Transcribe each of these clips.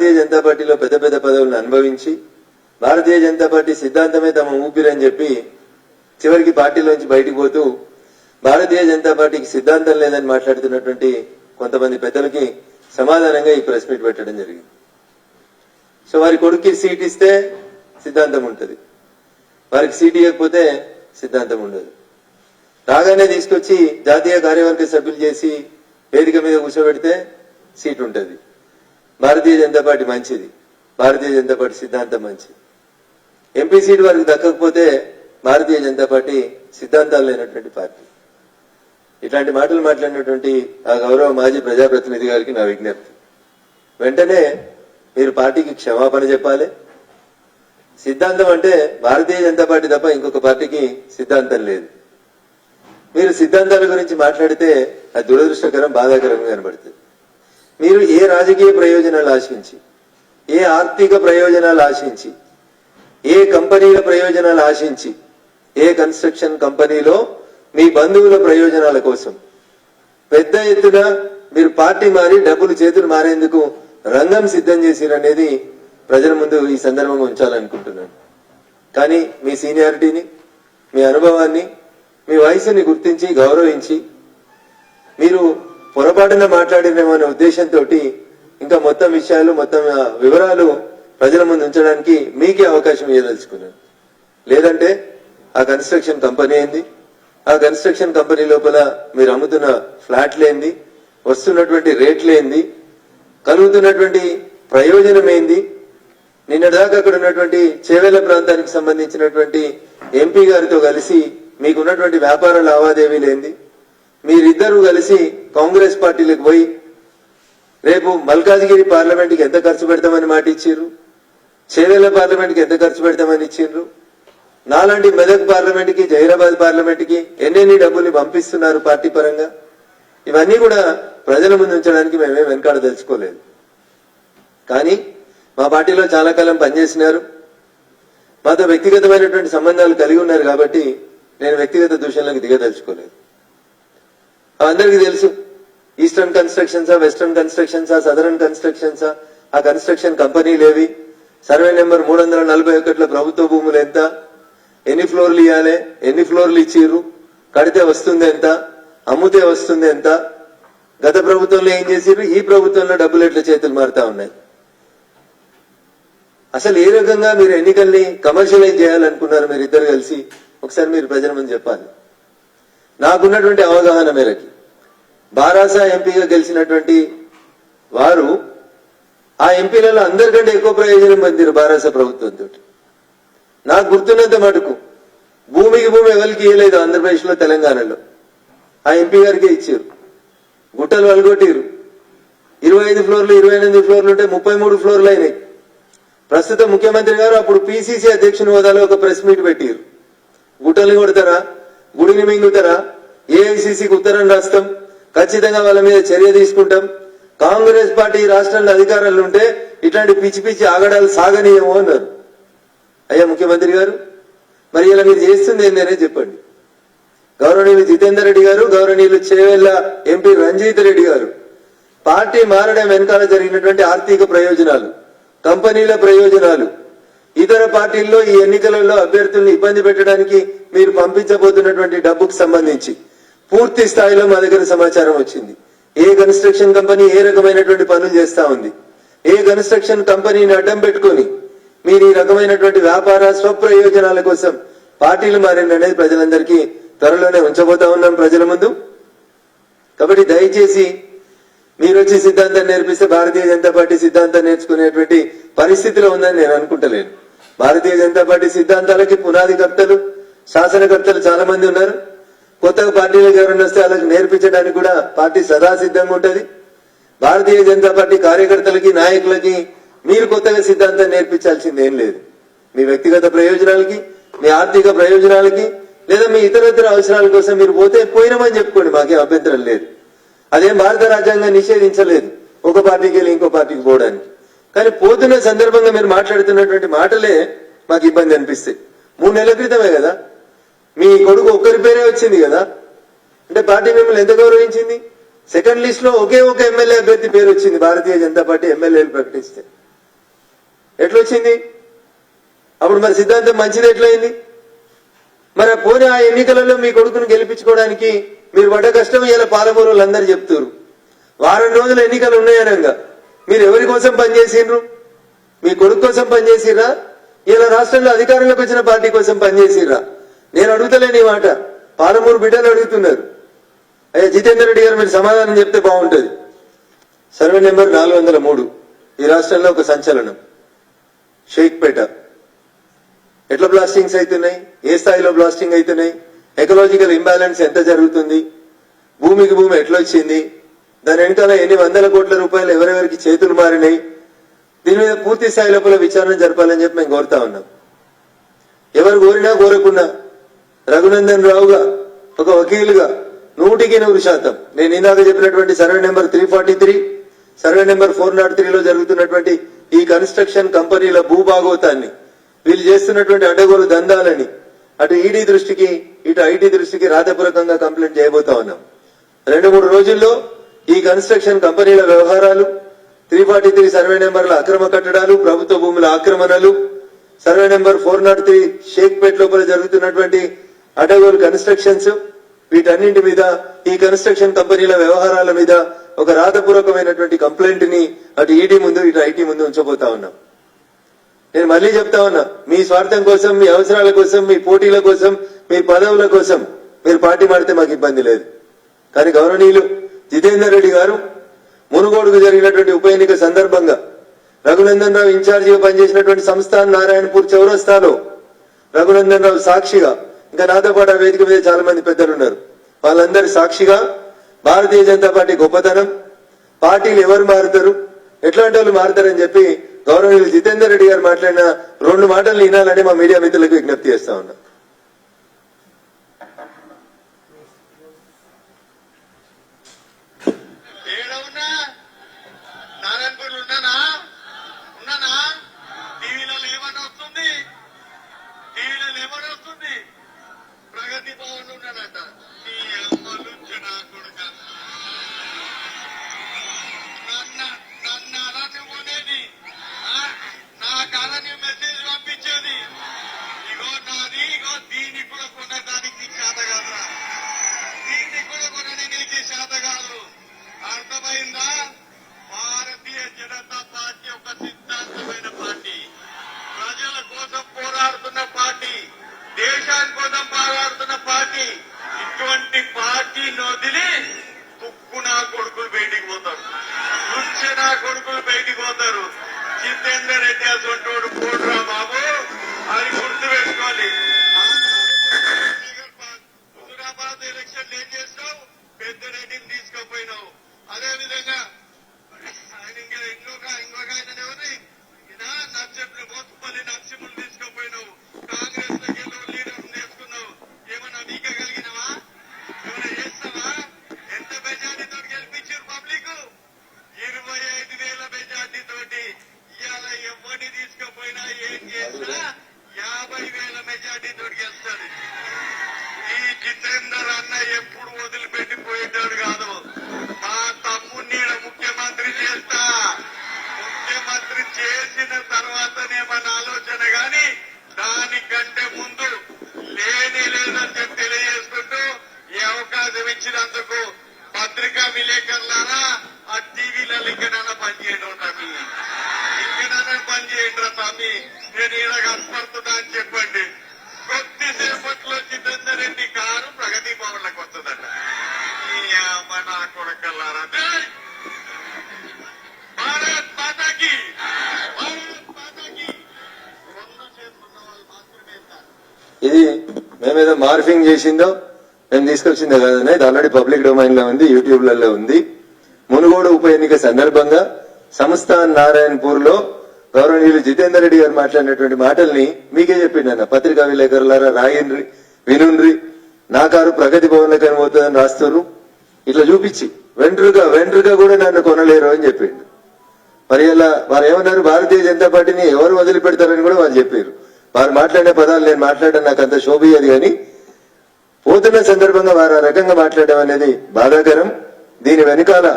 భారతీయ జనతా పార్టీలో పెద్ద పెద్ద పదవులను అనుభవించి భారతీయ జనతా పార్టీ సిద్ధాంతమే తమ ఊపిరని చెప్పి చివరికి పార్టీలోంచి బయటికి పోతూ భారతీయ జనతా పార్టీకి సిద్ధాంతం లేదని మాట్లాడుతున్నటువంటి కొంతమంది పెద్దలకి సమాధానంగా ఈ ప్రెస్ మీట్ పెట్టడం జరిగింది. సో వారి కొడుక్కి సీట్ ఇస్తే సిద్ధాంతం ఉంటుంది. వారికి సీట్ ఇవ్వకపోతే సిద్ధాంతం ఉండదు. రాగానే తీసుకొచ్చి జాతీయ కార్యవర్గ సభ్యులు చేసి వేదిక మీద కూర్చోబెడితే సీట్ ఉంటుంది. భారతీయ జనతా పార్టీ మంచిది. భారతీయ జనతా పార్టీ సిద్ధాంతం మంచిది. ఎంపీ సీట్ వారికి దక్కకపోతే భారతీయ జనతా పార్టీ సిద్ధాంతాలు లేనటువంటి పార్టీ. ఇట్లాంటి మాటలు మాట్లాడినటువంటి ఆ గౌరవ మాజీ ప్రజాప్రతినిధి గారికి నా విజ్ఞప్తి. వెంటనే మీరు పార్టీకి క్షమాపణ చెప్పాలి. సిద్ధాంతం అంటే భారతీయ జనతా పార్టీ తప్ప ఇంకొక పార్టీకి సిద్ధాంతం లేదు. మీరు సిద్ధాంతాల గురించి మాట్లాడితే అది దురదృష్టకరం బాధాకరంగా కనబడుతుంది. మీరు ఏ రాజకీయ ప్రయోజనాలు ఆశించి ఏ ఆర్థిక ప్రయోజనాలు ఆశించి ఏ కంపెనీల ప్రయోజనాలు ఆశించి ఏ కన్స్ట్రక్షన్ కంపెనీలో మీ బంధువుల ప్రయోజనాల కోసం పెద్ద ఎత్తున మీరు పార్టీ మారి డబ్బులు చేతులు మారేందుకు రంగం సిద్ధం చేసిరనేది ప్రజల ముందు ఈ సందర్భంగా ఉంచాలనుకుంటున్నాను. కానీ మీ సీనియారిటీని మీ అనుభవాన్ని మీ వయసుని గుర్తించి గౌరవించి మీరు పొరపాటున మాట్లాడినేమో అనే ఉద్దేశంతో ఇంకా మొత్తం విషయాలు మొత్తం ఆ, వివరాలు ప్రజల ముందు ఉంచడానికి మీకే అవకాశం ఇవ్వదలుచుకున్నాను లేదంటే ఆ కన్స్ట్రక్షన్ కంపెనీ ఏంది? ఆ కన్స్ట్రక్షన్ కంపెనీ లోపల మీరు అమ్ముతున్న ఫ్లాట్లేంది వస్తున్నటువంటి రేట్లు ఏంది? కలుగుతున్నటువంటి ప్రయోజనం ఏంది? నిన్నటిదాకా అక్కడ ఉన్నటువంటి చేవేల ప్రాంతానికి సంబంధించినటువంటి ఎంపీ గారితో కలిసి మీకున్నటువంటి వ్యాపార లావాదేవీలు ఏంది? మీరిద్దరూ కలిసి కాంగ్రెస్ పార్టీలకు పోయి రేపు మల్కాజ్గిరి పార్లమెంట్కి ఎంత ఖర్చు పెడతామని మాట ఇచ్చిర్రు చేవెళ్ళ పార్లమెంట్కి ఎంత ఖర్చు పెడతామని ఇచ్చిండ్రు నాలాంటి మెదక్ పార్లమెంట్కి జహీరాబాద్ పార్లమెంట్కి ఎన్నెన్ని డబ్బుల్ని పంపిస్తున్నారు పార్టీ పరంగా? ఇవన్నీ కూడా ప్రజల ముందు ఉంచడానికి మేమే వెనకాడ తెలుసుకోలేదు. కానీ మా పార్టీలో చాలా కాలం పనిచేసినారు. మాతో వ్యక్తిగతమైనటువంటి సంబంధాలు కలిగి ఉన్నారు కాబట్టి నేను వ్యక్తిగత దూషణలకు దిగదలుచుకోలేదు. అందరికీ తెలుసు. ఈస్టర్న్ కన్స్ట్రక్షన్సా వెస్టర్న్ కన్స్ట్రక్షన్సా సదరన్ కన్స్ట్రక్షన్సా ఆ కన్స్ట్రక్షన్ కంపెనీలు ఏవి? సర్వే నెంబర్ మూడు వందల నలభై ఒకటిలో ప్రభుత్వ భూములు ఎంత? ఎన్ని ఫ్లోర్లు ఇవ్వాలి ఎన్ని ఫ్లోర్లు ఇచ్చిర్రు? కడితే వస్తుంది ఎంత? అమ్ముతే వస్తుంది ఎంత? గత ప్రభుత్వంలో ఏం చేసిర్రు? ఈ ప్రభుత్వంలో డబ్బులు ఎట్లా చేతులు మారుతా ఉన్నాయి? అసలు ఏ రకంగా మీరు ఎన్నికల్ని కమర్షియలైజ్ చేయాలనుకున్నారు మీరు ఇద్దరు కలిసి ఒకసారి మీరు ప్రజల ముందు చెప్పాలి. నాకున్నటువంటి అవగాహన మేరకి. బారాసా ఎంపీగా గెలిచినటువంటి వారు ఆ ఎంపీలలో అందరికంటే ఎక్కువ ప్రయోజనం పొందిరు బారాసా ప్రభుత్వంతో నాకు గుర్తున్నంత మటుకు భూమికి భూమి ఎవరికి ఇవ్వలేదు ఆంధ్రప్రదేశ్లో తెలంగాణలో. ఆ ఎంపీ గారికి ఇచ్చారు. గుట్టలు వలగొట్టిరు. ఇరవై ఐదు ఫ్లోర్లు ఇరవై ఎనిమిది ఫ్లోర్లు ఉంటే ముప్పై మూడు ఫ్లోర్లు అయినాయి. ప్రస్తుత ముఖ్యమంత్రి గారు అప్పుడు పిసిసి అధ్యక్షుని హోదాలో ఒక ప్రెస్ మీట్ పెట్టారు. గుట్టలు కొడతారా? గుడిని మింగుతారా ఏఐసిసికి ఉత్తరం రాస్తాం. ఖచ్చితంగా వాళ్ళ మీద చర్య తీసుకుంటాం. కాంగ్రెస్ పార్టీ రాష్ట్రంలో అధికారంలో ఉంటే ఇట్లాంటి పిచ్చి పిచ్చి ఆగడాలు సాగనీయము అన్నారు. అయ్యా ముఖ్యమంత్రి గారు మరి ఇలా మీరు చేస్తుంది ఏందనే చెప్పండి. గౌరవనీయులు జితేందర్ రెడ్డి గారు గౌరవనీయులు చేవెళ్ళ ఎంపీ రంజిత్ రెడ్డి గారు పార్టీ మారడం వెనకాల జరిగినటువంటి ఆర్థిక ప్రయోజనాలు కంపెనీల ప్రయోజనాలు ఇతర పార్టీల్లో ఈ ఎన్నికలలో అభ్యర్థుల్ని ఇబ్బంది పెట్టడానికి మీరు పంపించబోతున్నటువంటి డబ్బుకు సంబంధించి పూర్తి స్థాయిలో మా దగ్గర సమాచారం వచ్చింది. ఏ కన్స్ట్రక్షన్ కంపెనీ ఏ రకమైనటువంటి పనులు చేస్తా ఉంది? ఏ కన్స్ట్రక్షన్ కంపెనీని అడ్డం పెట్టుకొని మీరు ఈ రకమైనటువంటి వ్యాపార స్వప్రయోజనాల కోసం పార్టీలు మారింది అనేది ప్రజలందరికీ త్వరలోనే ఉంచబోతా ఉన్నాం ప్రజల ముందు. కాబట్టి దయచేసి మీరు వచ్చి సిద్ధాంతం నేర్పిస్తే భారతీయ జనతా పార్టీ సిద్ధాంతం నేర్చుకునేటువంటి పరిస్థితిలో ఉందని నేను అనుకుంటలేను. భారతీయ జనతా పార్టీ సిద్ధాంతాలకి పునాది కర్తలు శాసనకర్తలు చాలా మంది ఉన్నారు. కొత్తగా పార్టీలకు ఎవరైనా వస్తే వాళ్ళకి నేర్పించడానికి కూడా పార్టీ సదా సిద్ధంగా ఉంటది. భారతీయ జనతా పార్టీ కార్యకర్తలకి నాయకులకి మీరు కొత్తగా సిద్ధాంతం నేర్పించాల్సింది ఏం లేదు. మీ వ్యక్తిగత ప్రయోజనాలకి మీ ఆర్థిక ప్రయోజనాలకి లేదా మీ ఇతరత్ర అవసరాల కోసం మీరు పోతే పోయినామని చెప్పుకోండి మాకేం అభ్యంతరం లేదు. అదేం భారత రాజ్యాంగం నిషేధించలేదు ఒక పార్టీకి వెళ్ళి ఇంకో పార్టీకి పోవడానికి. కానీ పోతున్న సందర్భంగా మీరు మాట్లాడుతున్నటువంటి మాటలే మాకు ఇబ్బంది అనిపిస్తాయి. మూడు నెలల క్రితమే కదా మీ కొడుకు ఒక్కరి పేరే వచ్చింది కదా? అంటే పార్టీ మిమ్మల్ని ఎంత గౌరవించింది? సెకండ్ లిస్ట్లో ఒకే ఒక ఎమ్మెల్యే అభ్యర్థి పేరు వచ్చింది భారతీయ జనతా పార్టీ ఎమ్మెల్యేలు ప్రకటిస్తే. ఎట్లొచ్చింది? అప్పుడు మరి సిద్ధాంతం మంచిది ఎట్లయింది? మరి పోనీ ఆ ఎన్నికలలో మీ కొడుకును గెలిపించుకోవడానికి మీరు పడ్డ కష్టం ఇలా పాలమూరు అందరు చెప్తారు వారం రోజులు ఎన్నికలు ఉన్నాయనంగా. మీరు ఎవరి కోసం పనిచేసిండ్రు? మీ కొడుకు కోసం పనిచేసిరా ఇలా రాష్ట్రంలో అధికారంలోకి వచ్చిన పార్టీ కోసం పనిచేసిరా నేను అడుగుతలేని ఈ మాట. పాలమూరు బిడ్డలు అడుగుతున్నారు. అయ్యా జితేందర్ రెడ్డి గారు మీరు సమాధానం చెప్తే బాగుంటుంది. సర్వే నెంబర్ నాలుగు వందల మూడు. ఈ రాష్ట్రంలో ఒక సంచలనం. షేక్పేట ఎట్లా బ్లాస్టింగ్స్ అవుతున్నాయి? ఏ స్థాయిలో బ్లాస్టింగ్ అవుతున్నాయి? ఎకలాజికల్ ఇంబ్యాలెన్స్ ఎంత జరుగుతుంది? భూమికి భూమి ఎట్లా వచ్చింది దాని వెనకాల ఎన్ని వందల కోట్ల రూపాయలు ఎవరెవరికి చేతులు మారినాయి? దీని మీద పూర్తి స్థాయి లోపల విచారణ జరపాలని చెప్పి మేము కోరుతా ఉన్నాం. ఎవరు కోరినా కోరకున్నా రఘునందన్ రావుగా ఒక వకీలుగా నూటికి నూరు శాతం. నేను ఇందాక చెప్పినటువంటి survey number three forty three survey number four nought త్రీలో జరుగుతున్నటువంటి ఈ కన్స్ట్రక్షన్ కంపెనీల భూభాగోతాన్ని వీళ్ళు చేస్తున్నటువంటి అడ్డగోలు దందాలని అటు ఈడీ దృష్టికి ఇటు ఐటీ దృష్టికి రాతపూర్వకంగా కంప్లైంట్ చేయబోతా ఉన్నాం. రెండు మూడు రోజుల్లో ఈ కన్స్ట్రక్షన్ కంపెనీల వ్యవహారాలు త్రీ ఫార్టీ త్రీ సర్వే నెంబర్ల అక్రమ కట్టడాలు ప్రభుత్వ భూముల ఆక్రమణలు survey number four nought three Shaikpet లోపల జరుగుతున్నటువంటి అడగోలు కన్స్ట్రక్షన్స్ వీటన్నింటి మీద ఈ కన్స్ట్రక్షన్ కంపెనీల వ్యవహారాల మీద ఒక రాతపూర్వకమైనటువంటి కంప్లైంట్ని అటు ఈడీ ముందు ఇటు ఐటీ ముందు ఉంచబోతా ఉన్నాం. నేను మళ్ళీ చెప్తా ఉన్నా మీ స్వార్థం కోసం మీ అవసరాల కోసం మీ పోటీల కోసం మీ పదవుల కోసం మీరు పార్టీ మాడితే మాకు ఇబ్బంది లేదు. కానీ గౌరవనీయులు జితేందర్ రెడ్డి గారు మునుగోడుకు జరిగినటువంటి ఉప ఎన్నిక సందర్భంగా రఘునందన్ రావు ఇన్ఛార్జిగా పనిచేసినటువంటి సంస్థాన్ నారాయణపూర్ చౌరస్తాలో రఘునందన్ రావు సాక్షిగా ఇంకా నాతో పాటు ఆ వేదిక మీద చాలా మంది పెద్దలు ఉన్నారు. వాళ్ళందరి సాక్షిగా భారతీయ జనతా పార్టీ గొప్పతనం. పార్టీలు ఎవరు మారుతారు? ఎట్లాంటి వాళ్ళు మారుతారని చెప్పి గౌరవనీయులు జితేందర్ రెడ్డి గారు మాట్లాడిన రెండు మాటలు వినాలని మా మీడియా మిత్రులకు విజ్ఞప్తి చేస్తా ఉన్నా. జితేందర్ రెడ్డి అసంటోడు పోడురా బాబు? అది గుర్తు పెట్టుకోవాలి హుజురాబాద్ ఎలక్షన్ ఏం చేసినావు పెద్దరెడ్డిని తీసుకుపోయినావు. అదే విధంగా ఆయన ఇంకా ఇంకొక ఇంకొక ఆయన ఎవరి ఎవరిని? ఈయన నర్సింహులు తీసుకుపోయినావు. కాంగ్రెస్ చేసిన తర్వాతనే మన ఆలోచన గాని దానికంటే ముందు లేని లేదని చెప్పి తెలియజేసుకుంటూ ఈ అవకాశం ఇచ్చినందుకు పత్రికా విలేకరులారా ఆ టీవీలలో ఇంకనైనా పనిచేయడం రా తమ్మి ఇంకనైనా పనిచేయండి రా తమ్మి నేను ఇలా కనపడుతున్నా అని చెప్పండి. కొద్దిసేపట్లో జితేందర్ రెడ్డి కారు ప్రగతి భవన్లకు వస్తుందట. ఈ అమ్మ నా మీద మార్ఫింగ్ చేసిందో మేము తీసుకొచ్చిందో కాదన్నా ఇది ఆల్రెడీ పబ్లిక్ డొమైన్లో ఉంది యూట్యూబ్లలో ఉంది. మునుగోడు ఉప ఎన్నిక సందర్భంగా సంస్థాన్ నారాయణపూర్లో గౌరవనీయులు జితేందర్ రెడ్డి గారు మాట్లాడినటువంటి మాటల్ని మీకే చెప్పిండు అన్న పత్రికా విలేకరులారా రాయండ్రి వినుండ్రి. నా కారు ప్రగతి భవన్ పోతుందని రాస్తున్నారు ఇట్లా చూపించి వెంట్రుగా వెంట్రుగా కూడా నన్ను కొనలేరు అని చెప్పిండు. మరి ఇలా వారు ఏమన్నారు? భారతీయ జనతా పార్టీని ఎవరు వదిలిపెడతారని కూడా వాళ్ళు చెప్పారు. వారు మాట్లాడే పదాలు నేను మాట్లాడడం నాకు అంత శోభియది కానీ పోతున్న సందర్భంగా వారు ఆ రకంగా మాట్లాడడం అనేది బాధాకరం. దీని వెనుకాల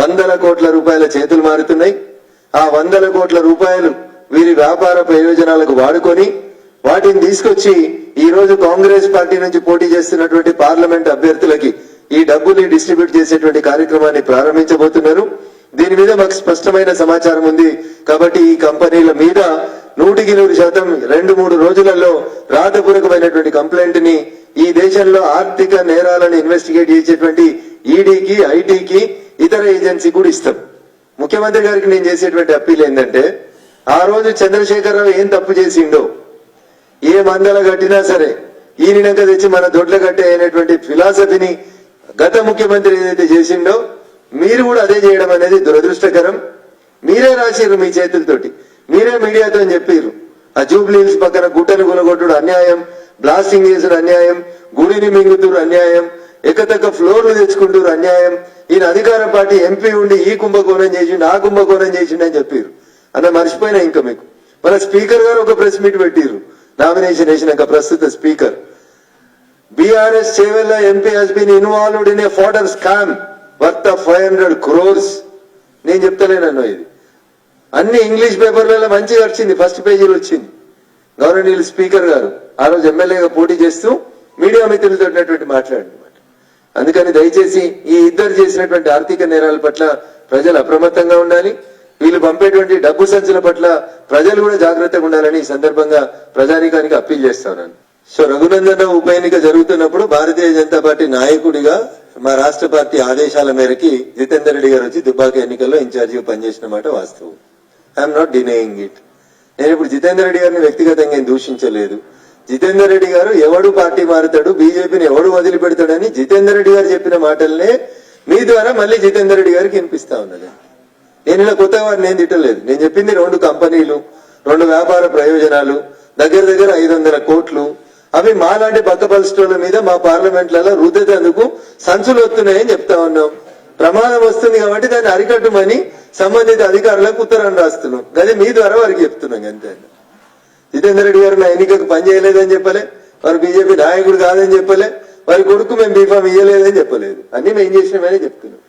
వందల కోట్ల రూపాయల చేతులు మారుతున్నాయి. ఆ వందల కోట్ల రూపాయలు వీరి వ్యాపార ప్రయోజనాలకు వాడుకొని వాటిని తీసుకొచ్చి ఈ రోజు కాంగ్రెస్ పార్టీ నుంచి పోటీ చేస్తున్నటువంటి పార్లమెంట్ అభ్యర్థులకి ఈ డబ్బుని డిస్ట్రిబ్యూట్ చేసేటువంటి కార్యక్రమాన్ని ప్రారంభించబోతున్నారు. దీని మీద మాకు స్పష్టమైన సమాచారం ఉంది. కాబట్టి ఈ కంపెనీల మీద నూటికి నూరు శాతం రెండు మూడు రోజులలో రాతపూర్వకమైనటువంటి కంప్లైంట్ని ఈ దేశంలో ఆర్థిక నేరాలను ఇన్వెస్టిగేట్ చేసేటువంటి ఈడీకి ఐటీకి ఇతర ఏజెన్సీ కూడా ఇస్తాం. ముఖ్యమంత్రి గారికి నేను చేసేటువంటి అప్పీల్ ఏంటంటే ఆ రోజు చంద్రశేఖరరావు ఏం తప్పు చేసిండో ఏ మందల కట్టినా సరే ఈయనక తెచ్చి మన దొడ్ల కట్టే అనేటువంటి ఫిలాసఫీని గత ముఖ్యమంత్రి ఏదైతే చేసిండో మీరు కూడా అదే చేయడం అనేది దురదృష్టకరం. మీరే రాసిర్రు మీ చేతులతోటి. మీరే మీడియాతో చెప్పిర్రు. ఆ జూబ్లీ పక్కన గుట్టను కొనగొట్టుడు అన్యాయం బ్లాస్టింగ్ చేసుడు అన్యాయం గుడిని మింగుతురు అన్యాయం ఎక్కతక్క ఫ్లోర్లు తెచ్చుకుంటారు అన్యాయం. ఈయన అధికార పార్టీ ఎంపీ ఉండి ఈ కుంభకోణం చేసిండు ఆ కుంభకోణం చేసిండు అని చెప్పారు అన్న మర్చిపోయినా ఇంకా మీకు. మన స్పీకర్ గారు ఒక ప్రెస్ మీట్ పెట్టారు నామినేషన్ వేసినాక ప్రస్తుత speaker. BRS Chevella MP has been involved in a fodder scam worth of five hundred crores నేను చెప్తలేనన్నా ఇది. అన్ని ఇంగ్లీష్ పేపర్లలో మంచిగా వచ్చింది ఫస్ట్ పేజీలో వచ్చింది. గౌరవనీయులు స్పీకర్ గారు ఆ రోజు ఎమ్మెల్యేగా పోటీ చేస్తూ మీడియా మిత్రులతో మాట్లాడినమాట అందుకని దయచేసి ఈ ఇద్దరు చేసినటువంటి ఆర్థిక నేరాల పట్ల ప్రజలు అప్రమత్తంగా ఉండాలి. వీళ్ళు పంపేటువంటి డబ్బు సంచుల పట్ల ప్రజలు కూడా జాగ్రత్తగా ఉండాలని ఈ సందర్భంగా ప్రజానీకానికి అప్పీల్ చేస్తాను సో రఘునందన ఉప ఎన్నిక జరుగుతున్నప్పుడు భారతీయ జనతా పార్టీ నాయకుడిగా మా రాష్ట్ర పార్టీ ఆదేశాల మేరకి జితేందర్ రెడ్డి గారు వచ్చి దుబ్బాక ఎన్నికల్లో ఇన్ఛార్జిగా పనిచేసిన మాట వాస్తవం. ఐఎమ్ నాట్ డినేయింగ్ ఇట్ నేను ఇప్పుడు జితేందర్ రెడ్డి గారిని వ్యక్తిగతంగా ఏం దూషించలేదు. జితేందర్ రెడ్డి గారు ఎవడు పార్టీ మారుతాడు బీజేపీని ఎవడు వదిలిపెడతాడని జితేందర్ రెడ్డి గారు చెప్పిన మాటల్నే మీ ద్వారా మళ్ళీ జితేందర్ రెడ్డి గారికి వినిపిస్తా ఉన్నది. నేను ఇలా కొత్తగా వారిని నేను తిట్టలేదు. నేను చెప్పింది రెండు కంపెనీలు రెండు వ్యాపార ప్రయోజనాలు దగ్గర దగ్గర ఐదు వందల కోట్లు. అవి మాలాంటి పక్క పరిస్థితుల మీద మా పార్లమెంట్లలో రుద్దేందుకు సంచులు వస్తున్నాయని చెప్తా ఉన్నాం. ప్రమాదం వస్తుంది కాబట్టి దాన్ని అరికట్టమని సంబంధిత అధికారులకు ఉత్తరాన్ని రాస్తున్నాం. కానీ మీ ద్వారా వారికి చెప్తున్నాం అంతే. జితేందర్ రెడ్డి గారు నా ఎన్నికకు పని చేయలేదని చెప్పలే. వారు బీజేపీ నాయకుడు కాదని చెప్పలే. వారి కొడుకు మేము బీఫామ్ ఇయ్యలేదని చెప్పలేదు. అన్ని మేము చేసినామని చెప్తున్నాం.